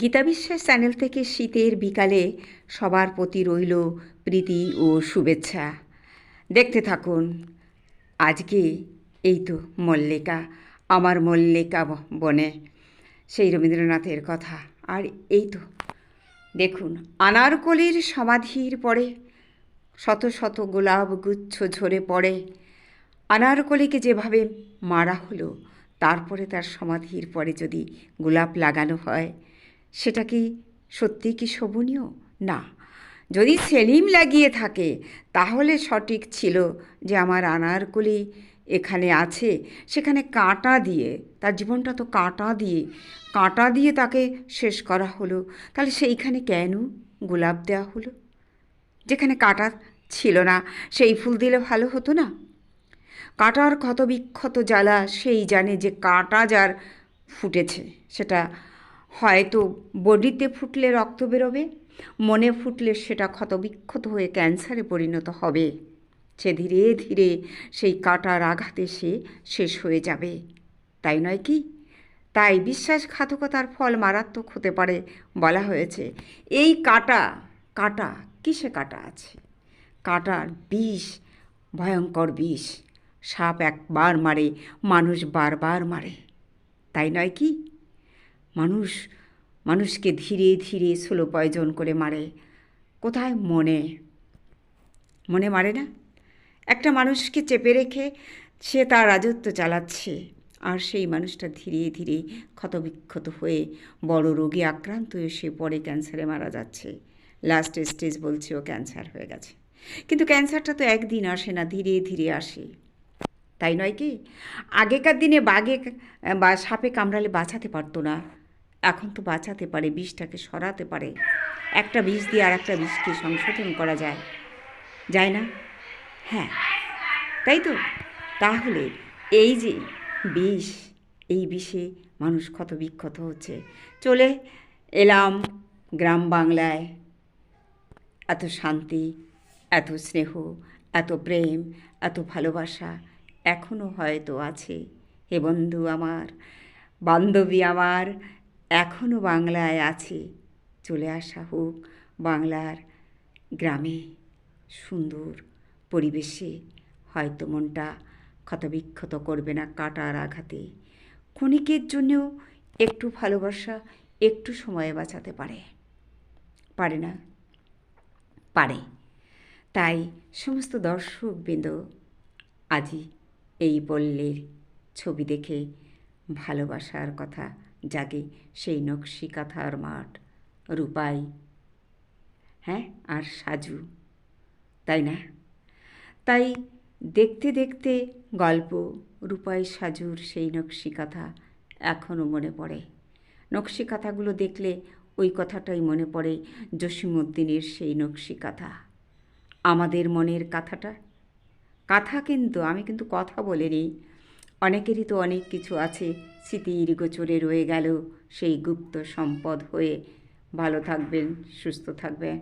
গীতা বিশ্বাস চ্যানেল থেকে শীতের বিকালে সবার প্রতি রইল প্রীতি ও শুভেচ্ছা। দেখতে থাকুন। আজকে এই তো মল্লিকা, আমার মল্লিকা বনে। সেই রবীন্দ্রনাথের কথা। আর এই তো, দেখুন, আনারকলির সমাধির পরে শত শত গোলাপ গুচ্ছ ঝরে পড়ে। আনারকলিকে যেভাবে মারা হলো, তারপরে তার সমাধির পরে যদি গোলাপ লাগানো হয় সেটা কি সত্যি কি শোভনীয়? না। যদি সেলিম লাগিয়ে থাকে, তাহলে সঠিক ছিল যে আমার আনারকলি এখানে আছে। সেখানে কাঁটা দিয়ে, তার জীবনটা তো কাঁটা দিয়ে কাঁটা দিয়ে তাকে শেষ করা হলো। তাহলে সেইখানে কেন গোলাপ দেওয়া হলো? যেখানে কাঁটা ছিল না, সেই ফুল দিলে ভালো হতো না? কাঁটার ক্ষত বিক্ষত জ্বালা সেই জানে যে কাঁটা যার ফুটেছে, সেটা হয়তো বডিতে ফুটলে রক্ত বেরোবে, মনে ফুটলে সেটা ক্ষতবিক্ষত হয়ে ক্যান্সারে পরিণত হবে। সে ধীরে ধীরে সেই কাঁটার আঘাতে সে শেষ হয়ে যাবে। তাই নয় কি? তাই বিশ্বাসঘাতকতার ফল মারাত্মক হতে পারে বলা হয়েছে। এই কাঁটা কাঁটা, কিসে কাঁটা আছে? কাঁটার বিষ, ভয়ঙ্কর বিষ। সাপ একবার মারে, মানুষ বারবার মারে। তাই নয় কি? মানুষ, মানুষকে ধীরে ধীরে স্লো পয়জন করে মারে। কোথায়? মনে। মনে মারে না? একটা মানুষকে চেপে রেখে সে তার রাজত্ব চালাচ্ছে আর সেই মানুষটা ধীরে ধীরে ক্ষতবিক্ষত হয়ে বড় রোগে আক্রান্ত হয়ে সে পরে ক্যান্সারে মারা যাচ্ছে। লাস্ট স্টেজ বলছে ও ক্যান্সার হয়ে গেছে। কিন্তু ক্যান্সারটা তো একদিন আসে না, ধীরে ধীরে আসে। তাই নয় কি? আগেকার দিনে বাঘে, বা সাপে কামড়ালে বাঁচাতে পারতো না। এখন তো বাঁচাতে পারে, বিষটাকে সরাতে পারে। একটা বিষ দিয়ে আর একটা বিষকে সংশোধন করা যায়। যায় না? হ্যাঁ। তাই তো? তাহলে এই যে বিষ, এই বিষে মানুষ ক্ষত বিক্ষত হচ্ছে। চলে এলাম গ্রাম বাংলায়। এত শান্তি, এত স্নেহ, এত প্রেম, এত ভালোবাসা এখনও হয়তো আছে। হে বন্ধু আমার, বান্ধবী আমার এখনও বাংলায় আছে। চলে আসা হোক বাংলার গ্রামে সুন্দর পরিবেশে। হয়তো মনটা ক্ষতবিক্ষত করবে না কাটার আঘাতে। ক্ষণিকের জন্যও একটু ভালোবাসা, একটু সময় বাঁচাতে পারে। পারে না? পারে। তাই সমস্ত দর্শক দর্শকবৃন্দ আজই এই পল্লীর ছবি দেখে ভালোবাসার কথা জাগে সেই নকশি কাঁথার মাঠ। রূপাই। হ্যাঁ আর সাজু। তাই না? তাই দেখতে দেখতে গল্প, রূপাই সাজুর সেই নকশি কাঁথা এখনও মনে পড়ে। নকশি কাঁথাগুলো দেখলে ওই কথাটাই মনে পড়ে জসিমুদ্দিনের সেই নকশি কাঁথা। আমাদের মনের কথাটা? কথা কিন্তু, আমি কিন্তু কথা বলিনি। অনেকেরই তো অনেক কিছু আছে। স্মৃতির গোচরে রয়ে গেল সেই গুপ্ত সম্পদ হয়ে। ভালো থাকবেন, সুস্থ থাকবেন।